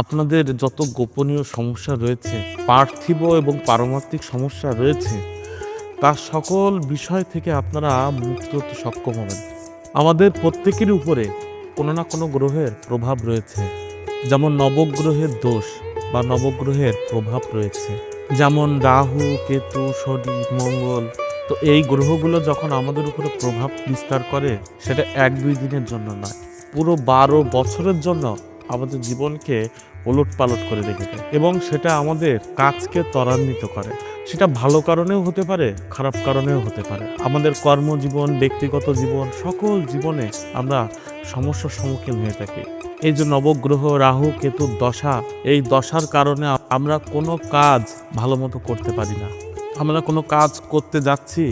আপনাদের যত গোপনীয় সমস্যা রয়েছে, পার্থিব এবং পারমার্থিক সমস্যা রয়েছে তার সকল বিষয় থেকে আপনারা মুক্ত হতে সক্ষম হবেন। আমাদের প্রত্যেকেরই উপরে কোনো না কোনো গ্রহের প্রভাব রয়েছে। যেমন নবগ্রহের দোষ বা নবগ্রহের প্রভাব রয়েছে। যেমন রাহু, কেতু, শনি, মঙ্গল, তো এই গ্রহগুলো যখন আমাদের উপরে প্রভাব বিস্তার করে, সেটা এক দুই দিনের জন্য নয়, পুরো বারো বছরের জন্য আমাদের জীবনকে ওলট পালট করে রেখে দেয় এবং সেটা আমাদের কাজকে ত্বরান্বিত করে। সেটা ভালো কারণেও হতে পারে, খারাপ কারণেও হতে পারে। আমাদের কর্মজীবন, ব্যক্তিগত জীবন, সকল জীবনে আমরা সমস্যার সম্মুখীন হয়ে থাকি। এই যে নবগ্রহ, রাহু, কেতুর দশা, এই দশার কারণে আমরা কোনো কাজ ভালো মতো করতে পারি না। আমরা কোনো কাজ করতে যাচ্ছি,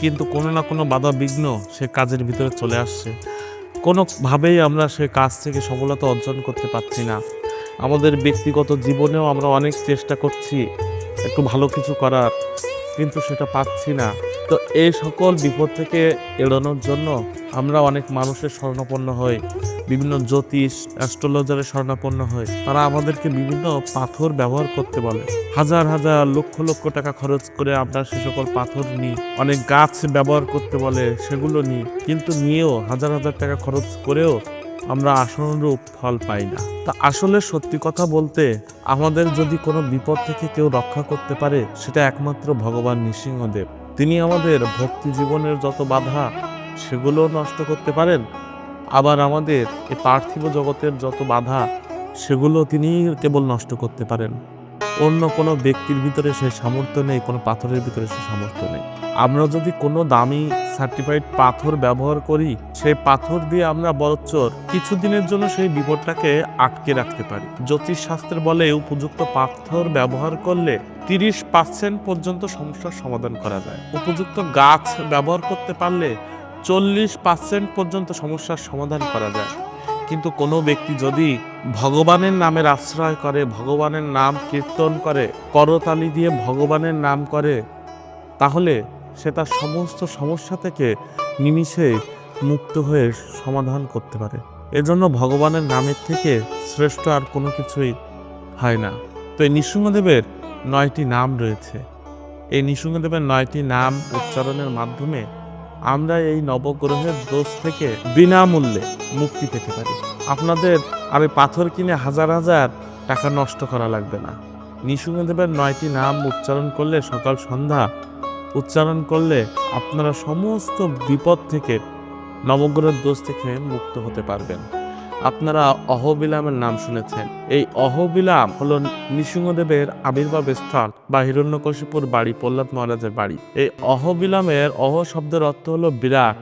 কিন্তু কোনো না কোনো বাধা বিঘ্ন সে কাজের ভিতরে চলে আসছে। কোনোভাবেই আমরা সে কাজ থেকে সফলতা অর্জন করতে পারছি না। আমাদের ব্যক্তিগত জীবনেও আমরা অনেক চেষ্টা করছি একটু ভালো কিছু করার, কিন্তু সেটা পাচ্ছি না। তো এই সকল বিপদ থেকে এড়ানোর জন্য আমরা অনেক মানুষের শরণাপন্ন হই। বিভিন্ন জ্যোতিষ অ্যাস্ট্রোলজারের স্বর্ণাপন্ন হই। তারা আমাদেরকে বিভিন্ন পাথর ব্যবহার করতে বলে। হাজার হাজার, লক্ষ লক্ষ টাকা খরচ করে আমরা সে সকল পাথর নিই। অনেক গাছ ব্যবহার করতে বলে, সেগুলো নিই। কিন্তু নিয়েও হাজার হাজার টাকা খরচ করেও আমরা আসনরূপ ফল পাই না। তা আসলে সত্যি কথা বলতে আমাদের যদি কোনো বিপদ থেকে কেউ রক্ষা করতে পারে, সেটা একমাত্র ভগবান নৃসিংহদেব। তিনি আমাদের ভক্তি জীবনের যত বাধা সেগুলো নষ্ট করতে পারেন। আবার আমাদের এই পার্থিব জগতের যত বাধা, সেগুলো তিনি কেবল নষ্ট করতে পারেন। অন্য কোনো ব্যক্তির ভিতরে সেই সামর্থ্য নেই, কোনো পাথরের ভিতরে সে সামর্থ্য নেই। আমরা যদি কোনো দামি সার্টিফাইড পাথর ব্যবহার করি, সেই পাথর দিয়ে আমরা বরচ্চর কিছুদিনের জন্য সেই বিপদটাকে আটকে রাখতে পারি। জ্যোতিষ শাস্ত্রের বলে উপযুক্ত পাথর ব্যবহার করলে তিরিশ পার্সেন্ট পর্যন্ত সমস্যার সমাধান করা যায়। উপযুক্ত গাছ ব্যবহার করতে পারলে চল্লিশ পার্সেন্ট পর্যন্ত সমস্যার সমাধান করা যায়। কিন্তু কোনো ব্যক্তি যদি ভগবানের নামের আশ্রয় করে, ভগবানের নাম কীর্তন করে, করতালি দিয়ে ভগবানের নাম করে, তাহলে সে তার সমস্ত সমস্যা থেকে নিমিষে মুক্ত হয়ে সমাধান করতে পারে। এজন্য ভগবানের নামের থেকে শ্রেষ্ঠ আর কোনো কিছুই হয় না। তো এই নৃসিংহদেবের নয়টি নাম রয়েছে। এই নৃসিংহদেবের নয়টি নাম উচ্চারণের মাধ্যমে আমরা এই নবগ্রহের দোষ থেকে বিনামূল্যে মুক্তি পেতে পারি। আপনাদের আর পাথর কিনে হাজার হাজার টাকা নষ্ট করা লাগবে না। নৃসিংহদেবের নয়টি নাম উচ্চারণ করলে সকাল সন্ধ্যা উচ্চারণ করলে আপনারা সমস্ত বিপদ থেকে নবগ্রহের দোষ থেকে মুক্ত হতে পারবেন। আপনারা অহবিলামের নাম শুনেছেন। এই অহবিলাম হল নৃসিংহদেবের আবির্ভাব স্থান বা হিরণ্যকশিপুর বাড়ি, প্রহ্লাদ মহারাজের বাড়ি। এই অহবিলামের অহ শব্দের অর্থ হলো বিরাট,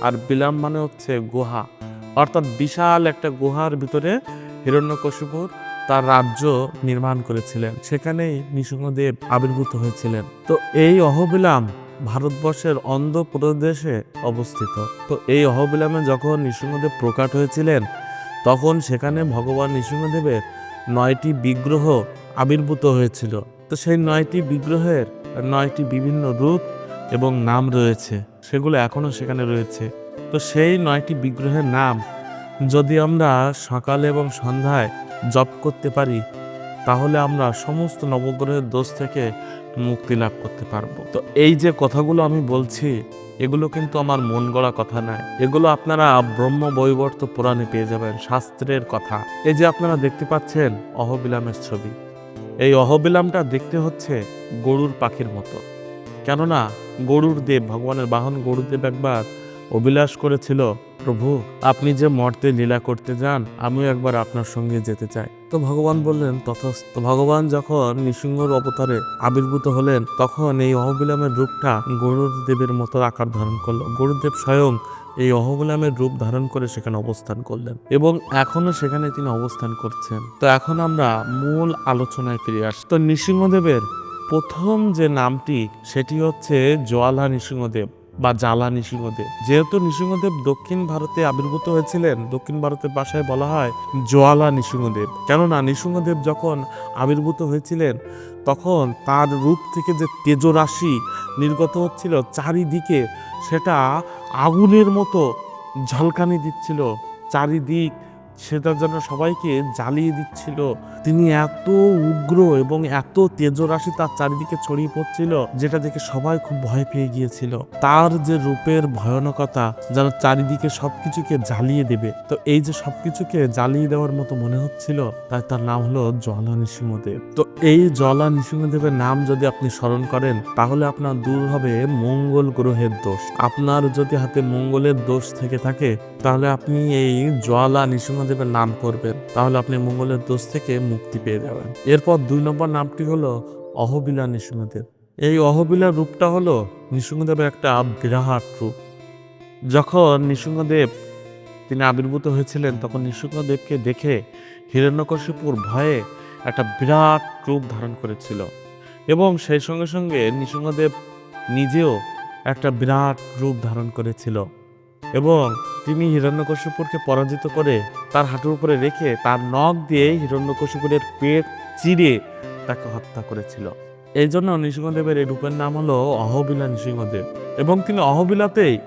আর বিলাম মানে হচ্ছে গুহা। অর্থাৎ বিশাল একটা গুহার ভিতরে হিরণ্যকশিপুর তার রাজ্য নির্মাণ করেছিলেন। সেখানেই নৃসিংহদেব আবির্ভূত হয়েছিলেন। তো এই অহবিলাম ভারতবর্ষের অন্ধ্রপ্রদেশে অবস্থিত। তো এই অহবিলামে যখন নৃসিংহদেব প্রকাট হয়েছিলেন, তখন সেখানে ভগবান নৃসিংহদেবের নয়টি বিগ্রহ আবির্ভূত হয়েছিল। তো সেই নয়টি বিগ্রহের নয়টি বিভিন্ন রূপ এবং নাম রয়েছে, সেগুলো এখনও সেখানে রয়েছে। তো সেই নয়টি বিগ্রহের নাম যদি আমরা সকালে এবং সন্ধ্যায় জপ করতে পারি, তাহলে আমরা সমস্ত নবগ্রহের দোষ থেকে মুক্তি লাভ করতে পারব। তো এই যে কথাগুলো আমি বলছি, এগুলো কিন্তু আমার মন গড়া কথা নয়। এগুলো আপনারা ব্রহ্ম বৈবর্ত পুরাণে পেয়ে যাবেন, শাস্ত্রের কথা। এই যে আপনারা দেখতে পাচ্ছেন অহবিলামের ছবি। এই অহবিলামটা দেখতে হচ্ছে গরুর পাখির মতো। কেননা গরুর দেব, ভগবানের বাহন গরুর দেব একবার অভিলাষ করেছিল, প্রভু, আপনি যে মর্তে লীলা করতে যান, আমিও একবার আপনার সঙ্গে যেতে চাই। তো ভগবান বললেন, তথস্থ। ভগবান যখন নৃসিংহর অবতারে আবির্ভূত হলেন, তখন এই অহবিলামের রূপটা গরুর দেবের মতো আকার ধারণ করল। গরুদেব স্বয়ং এই অহবিলামের রূপ ধারণ করে সেখানে অবস্থান করলেন এবং এখনও সেখানে তিনি অবস্থান করছেন। তো এখন আমরা মূল আলোচনায় ফিরে আসি। তো নৃসিংহদেবের প্রথম যে নামটি, সেটি হচ্ছে জোয়ালা নৃসিংহদেব। বা জ্বালা নৃসিংহদেব যেহেতু নৃসিংহদেব দক্ষিণ ভারতে আবির্ভূত হয়েছিলেন, দক্ষিণ ভারতের ভাষায় বলা হয় জোয়ালা নৃসিংহদেব। কেননা নৃসিংহদেব যখন আবির্ভূত হয়েছিলেন, তখন তার রূপ থেকে যে তেজরাশি নির্গত হচ্ছিল চারিদিকে, সেটা আগুনের মতো ঝলকানি দিচ্ছিল। চারিদিক সেটা যেন সবাইকে জ্বালিয়ে দিচ্ছিল। তিনি এত উগ্র এবং এত তেজরাশি তার চারিদিকে ছড়িয়ে পড়ছিল, যেটা দেখে সবাই খুব ভয় পেয়ে গিয়েছিল। তার যে রূপের ভয়ানকতা, যেন চারিদিকে সবকিছুকে জ্বালিয়ে দেবে। তো এই যে সবকিছুকে জ্বালিয়ে দেওয়ার মতো মনে হচ্ছিল, তাই তার নাম হলো জলা নৃসিংহদেব। তো এই জলা নৃসিংহদেবের নাম যদি আপনি স্মরণ করেন, তাহলে আপনার দূর হবে মঙ্গল গ্রহের দোষ। আপনার যদি হাতে মঙ্গলের দোষ থেকে থাকে, তাহলে আপনি এই জলা নৃসিংহদেবের নাম করবেন, তাহলে আপনি মঙ্গলের দোষ থেকে মুক্তি পেয়ে যাবেন। এরপর দুই নম্বর নামটি হলো অহবিলা নৃসিংহদেব এই অহবিলা রূপটা হলো নৃসিংহদেবের একটা বিরাট রূপ। যখন নৃসিংহদেব তিনি আবির্ভূত হয়েছিলেন, তখন নৃসিংহদেবকে দেখে হিরণ্যকশিপুর ভয়ে একটা বিরাট রূপ ধারণ করেছিল এবং সেই সঙ্গে সঙ্গে নৃসিংহদেব নিজেও একটা বিরাট রূপ ধারণ করেছিল এবং তিনি হিরণ্যকশিপুরকে পরাজিত করে তার হাঁটুর উপরে রেখে তার নখ দিয়ে হিরণ্যকশিপুরের পেট চিরে তাকে হত্যা করেছিল। এই জন্য নৃসিংহদেবের এই রূপের নাম হলো অহবিলা নৃসিংহদেব এবং তিনি অহবিলাতেই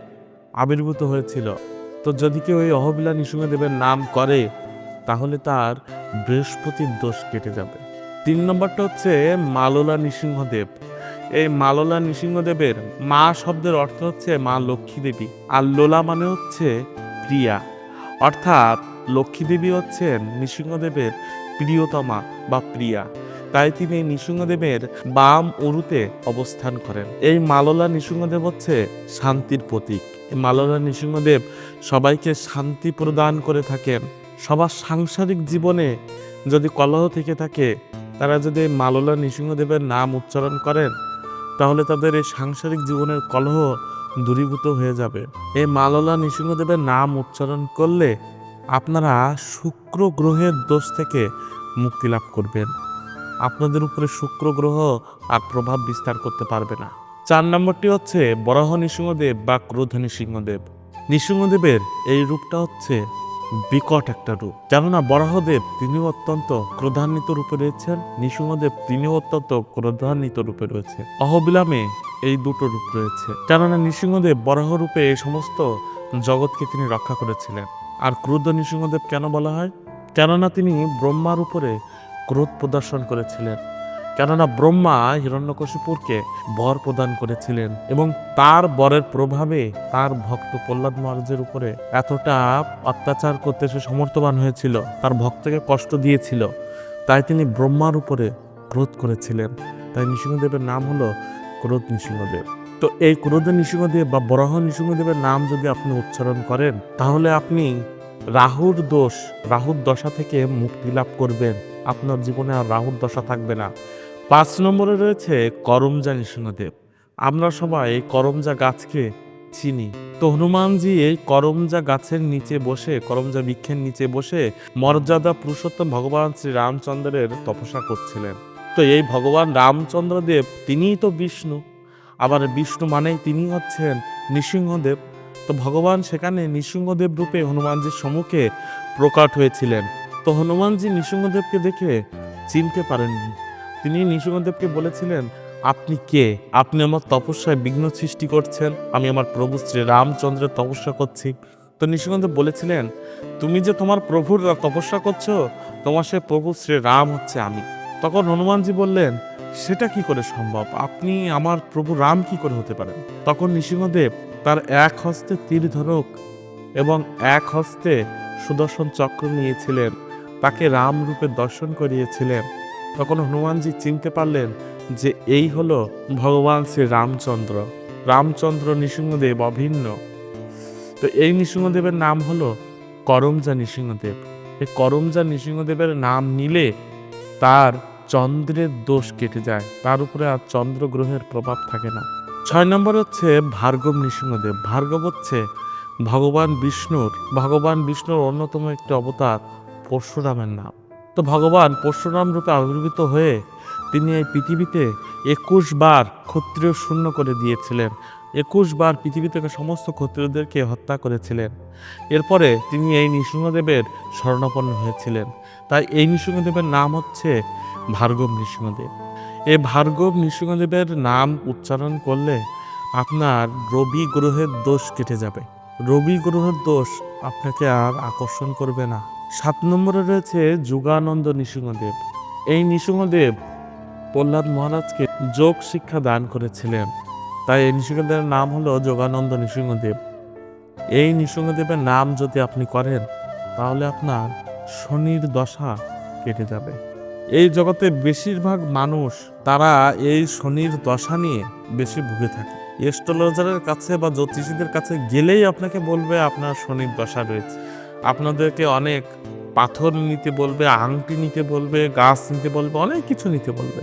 আবির্ভূত হয়েছিল। তো যদি কেউ এই অহবিলা নৃসিংহদেবের নাম করে, তাহলে তার বৃহস্পতির দোষ কেটে যাবে। তিন নম্বরটা হচ্ছে মাললা নৃসিংহদেব। এই মাললা নৃসিংহদেবের মা শব্দের অর্থ হচ্ছে মা লক্ষ্মী দেবী আর লোলা মানে হচ্ছে প্রিয়া। অর্থাৎ লক্ষ্মী দেবী হচ্ছেন নৃসিংহদেবের প্রিয়তমা বা প্রিয়া। তাই তিনি নৃসিংহদেবের বাম উরুতে অবস্থান করেন। এই মাললা নৃসিংহদেব হচ্ছে শান্তির প্রতীক। এই মাললা নৃসিংহদেব সবাইকে শান্তি প্রদান করে থাকেন। সবার সাংসারিক জীবনে যদি কলহ থেকে থাকে, তারা যদি মাললা নৃসিংহদেবের নাম উচ্চারণ করেন তাহলে তাদের এই সাংসারিক জীবনের কলহ দূরীভূত হয়ে যাবে। এই মাললা নৃসিংহদেবের নাম উচ্চারণ করলে আপনারা শুক্র গ্রহের দোষ থেকে মুক্তি লাভ করবেন। আপনাদের উপরে শুক্র গ্রহ আর প্রভাব বিস্তার করতে পারবে না। চার নম্বরটি হচ্ছে বরাহ নৃসিংহদেব বা ক্রোধ নৃসিংহদেব। নৃসিংহদেবের এই রূপটা হচ্ছে বিকট একটা রূপ। কেননা বরাহদেব তিনি অত্যন্ত ক্রোধান্বিত রূপে রয়েছেন, নৃসিংহদেব তিনি অত্যন্ত ক্রোধান্বিত রূপে রয়েছে অহবিলামে এই দুটো রূপ রয়েছে। কেননা নৃসিংহদেব বরাহ রূপে এই সমস্ত জগৎকে তিনি রক্ষা করেছিলেন। আর ক্রুদ্ধ নৃসিংহদেব কেন বলা হয়? কেননা তিনি ব্রহ্মার উপরে ক্রোধ প্রদর্শন করেছিলেন। কেননা ব্রহ্মা হিরণ্যকশিপুরকে বর প্রদান করেছিলেন এবং তার বরের প্রভাবে তার ভক্ত প্রহ্লাদ মহারাজের উপরে এতটা অত্যাচার করতে সে সমর্থবান হয়েছিল, তার ভক্তকে কষ্ট দিয়েছিল। তাই তিনি ব্রহ্মার উপরে ক্রোধ করেছিলেন। তাই নৃসিংহদেবের নাম হলো ক্রোধ নৃসিংহদেব। তো এই ক্রোধ নৃসিংহদেব বা বরাহ নৃসিংহদেবের নাম যদি আপনি উচ্চারণ করেন, তাহলে আপনি রাহুর দোষ, রাহুর দশা থেকে মুক্তি লাভ করবেন। আপনার জীবনে আর রাহুর দশা থাকবে না। পাঁচ নম্বরে রয়েছে করমজা নৃসিংহদেব। আমরা সবাই করমজা গাছকে চিনি। তো হনুমানজি এই করমজা গাছের নিচে বসে, করমজা বৃক্ষের নিচে বসে মর্যাদা পুরুষোত্তম ভগবান শ্রী রামচন্দ্রের তপস্যা করছিলেন। তো এই ভগবান রামচন্দ্রদেব তিনিই তো বিষ্ণু। আবার বিষ্ণু মানেই তিনি হচ্ছেন নৃসিংহদেব। তো ভগবান সেখানে নৃসিংহদেব রূপে হনুমানজির সম্মুখে প্রকাট হয়েছিলেন। তো হনুমানজি নৃসিংহদেবকে দেখে চিনতে পারেননি। তিনি নৃসিংহদেবকে বলেছিলেন, আপনি কে? আপনি আমার তপস্যায় বিঘ্ন সৃষ্টি করছেন। আমি আমার প্রভু শ্রী রামচন্দ্রের তপস্যা করছি। তো নৃসিংহদেব বলেছিলেন, তুমি যে তোমার প্রভুর তপস্যা করছ, তোমার সে প্রভু শ্রী রাম হচ্ছে আমি। তখন হনুমানজি বললেন, সেটা কি করে সম্ভব? আপনি আমার প্রভু রাম কি করে হতে পারেন? তখন নৃসিংহদেব তার এক হস্তে তীর ধরক এবং এক হস্তে সুদর্শন চক্র নিয়েছিলেন। তাকে রাম রূপে দর্শন করিয়েছিলেন। তখন হনুমানজি চিনতে পারলেন যে এই হলো ভগবান শ্রী রামচন্দ্র। রামচন্দ্র নৃসিংহদেব অভিন্ন। তো এই নৃসিংহদেবের নাম হলো করমজা নৃসিংহদেব। এই করমজা নৃসিংহদেবের নাম নিলে তার চন্দ্রের দোষ কেটে যায়। তার উপরে আর চন্দ্র গ্রহের প্রভাব থাকে না। ছয় নম্বর হচ্ছে ভার্গব নৃসিংহদেব। ভার্গব হচ্ছে ভগবান বিষ্ণুর। ভগবান বিষ্ণুর অন্যতম একটি অবতার পরশুরামের নাম। তো ভগবান পরশুরাম রূপে আবির্ভূত হয়ে তিনি এই পৃথিবীতে একুশ বার ক্ষত্রিয় শূন্য করে দিয়েছিলেন। একুশ বার পৃথিবী থেকে সমস্ত ক্ষত্রিয়দেরকে হত্যা করেছিলেন। এরপরে তিনি এই নৃসিংহদেবের স্বর্ণাপন্ন হয়েছিলেন। তাই এই নৃসিংহদেবের নাম হচ্ছে ভার্গব নৃসিংহদেব। এই ভার্গব নৃসিংহদেবের নাম উচ্চারণ করলে আপনার রবি গ্রহের দোষ কেটে যাবে। রবি গ্রহের দোষ আপনাকে আর আকর্ষণ করবে না। সাত নম্বরে রয়েছে যুগানন্দ নৃসিংহদেব। এই নৃসিংহদেব প্রহ্লাদ মহারাজকে যোগ শিক্ষা দান করেছিলেন। তাই এই নৃসিংহদেবের নাম হলো যোগানন্দ নৃসিংহদেব। এই নৃসিংহদেবের নাম যদি আপনি করেন, তাহলে আপনার শনির দশা কেটে যাবে। এই জগতে বেশিরভাগ মানুষ, তারা এই শনির দশা নিয়ে বেশি ভুগে থাকে। এস্ট্রোলজারের কাছে বা জ্যোতিষীদের কাছে গেলেই আপনাকে বলবে আপনার শনির দশা রয়েছে। আপনাদেরকে অনেক পাথর নিতে বলবে, আংটি নিতে বলবে, গাছ নিতে বলবে, অনেক কিছু নিতে বলবে।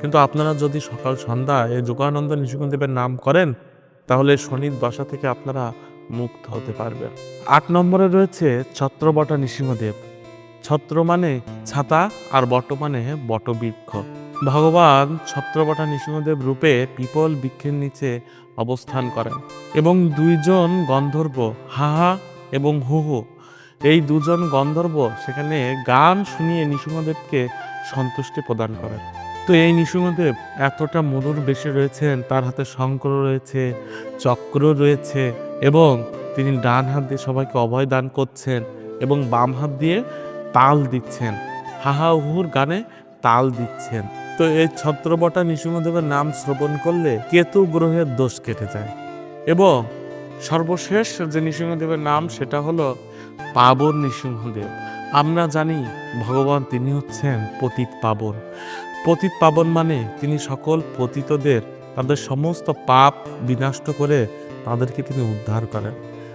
কিন্তু আপনারা যদি সকাল সন্ধ্যা এই যোগানন্দ নৃসিংহদেবের নাম করেন, তাহলে শনির দশা থেকে আপনারা মুক্ত হতে পারবেন। আট নম্বরে রয়েছে ছত্রবটা নৃসিংহদেব ছত্র মানে ছাতা আর বট মানে বটবৃক্ষ। ভগবান ছত্রবটা নৃসিংহদেব রূপে পিপল বৃক্ষের নিচে অবস্থান করেন এবং দুইজন গন্ধর্ব হাহা এবং হুহু এই দুজন গন্ধর্ব সেখানে গান শুনিয়ে নৃসিংহদেবকে সন্তুষ্টি প্রদান করেন। তো এই নৃসিংহদেব এতটা মধুর বেশে রয়েছেন, তার হাতে শঙ্কর রয়েছে, চক্র রয়েছে এবং তিনি ডান হাত দিয়ে সবাইকে অভয় দান করছেন এবং বাম হাত দিয়ে তাল দিচ্ছেন। হাহা হুহুর গানে তাল দিচ্ছেন। তো এই ছত্রবটা নৃসিংহদেবের নাম শ্রবণ করলে কেতু গ্রহের দোষ কেটে যায়। এবং সর্বশেষ যে নৃসিংহদেবের নাম সেটা হলো পাবন নৃসিংহদেব। আমরা জানি ভগবান তিনি হচ্ছেন পতিত পাবন। পতিত পাবন মানে তিনি সকল পতিতদের তাদের সমস্ত পাপ বিনষ্ট করে তাদেরকে তিনি উদ্ধার করেন।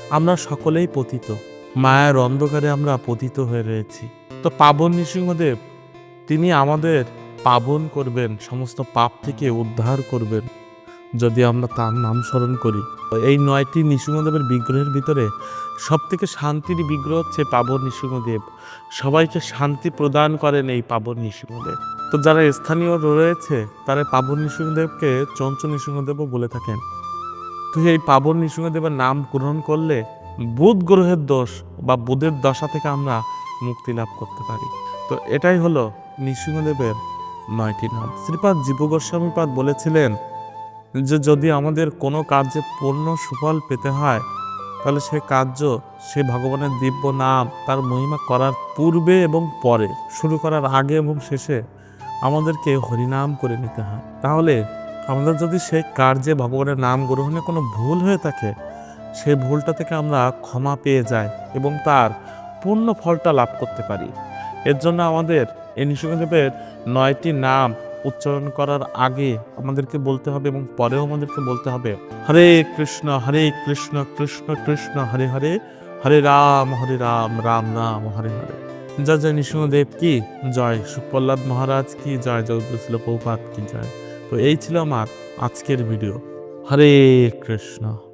আমরা সকলেই পতিত। মায়ের অন্ধকারে আমরা পতিত হয়ে রয়েছি। তো পাবন নৃসিংহদেব, তিনি আমাদের পাবন করবেন, সমস্ত পাপ থেকে উদ্ধার করবেন। যদি আমরা তার নাম স্মরণ করি। এই নয়টি নৃসিংহদেবের বিগ্রহের ভিতরে সব থেকে শান্তির বিগ্রহ হচ্ছে পাবন নৃসিংহদেব। সবাইকে শান্তি প্রদান করেন এই পাবন নৃসিংহদেব। তো যারা স্থানীয় রয়েছে, তারা পাবন নৃসিংহদেবকে চঞ্চ নৃসিংহদেবও বলে থাকেন। তো এই পাবন নৃসিংহদেবের নাম গ্রহণ করলে বুধ গ্রহের দোষ বা বুধের দশা থেকে আমরা মুক্তি লাভ করতে পারি। তো এটাই হলো নৃসিংহদেবের নয়টি নাম। শ্রীপাদ জীব গোস্বামীপাদ বলেছিলেন যে যদি আমাদের কোনো কার্যে পূর্ণ সুফল পেতে হয়, তাহলে সে কার্য সে ভগবানের দিব্য নাম তার মহিমা করার পূর্বে এবং পরে, শুরু করার আগে এবং শেষে আমাদেরকে হরিনাম করে নিতে হয়। তাহলে আমাদের যদি সেই কার্যে ভগবানের নাম গ্রহণে কোনো ভুল হয়ে থাকে সেই ভুলটা থেকে আমরা ক্ষমা পেয়ে যাই এবং তার পূর্ণ ফলটা লাভ করতে পারি। এর জন্য আমাদের এই নৃসিংহদেবের নয়টি নাম উচ্চারণ করার আগে আমাদেরকে বলতে হবে এবং পরেও আমাদেরকে বলতে হবে, হরে কৃষ্ণ হরে কৃষ্ণ কৃষ্ণ কৃষ্ণ, হরে হরে হরে রাম হরে রাম রাম রাম, হরে হরে। জয় জয় নৃসিংহদেব কি? জয়। সুপ্রহ্লাদ মহারাজ কি? জয়। জগদুশিল পৌপাত কি? জয়। তো এই ছিল আমার আজকের ভিডিও। হরে কৃষ্ণ।